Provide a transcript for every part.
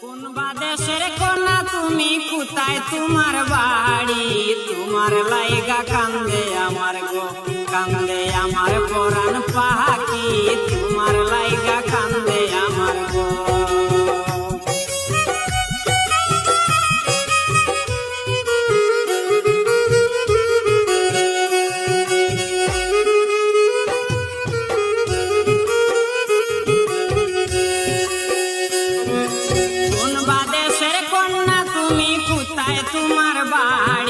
কোন বাদেশের কোনা তুমি? কোথায় তোমার বাড়ি? তোমার লাইগা কান্দে আমার গো, কান্দে আমার পরাণ পাহাকি। তোমার লাইগা কান্দে কোন বাদেশের কন্যা তুমি কোথায় তোমার বাড়ি।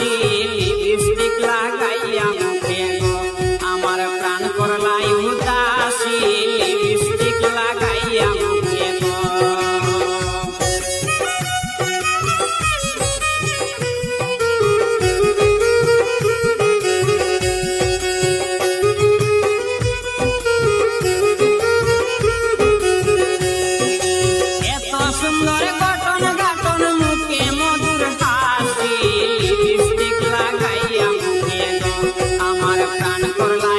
হাসি লিপস্টিক লাগাইয়া মুখে আমার প্রাণ করলাই উদাসী প্রাণ করলাম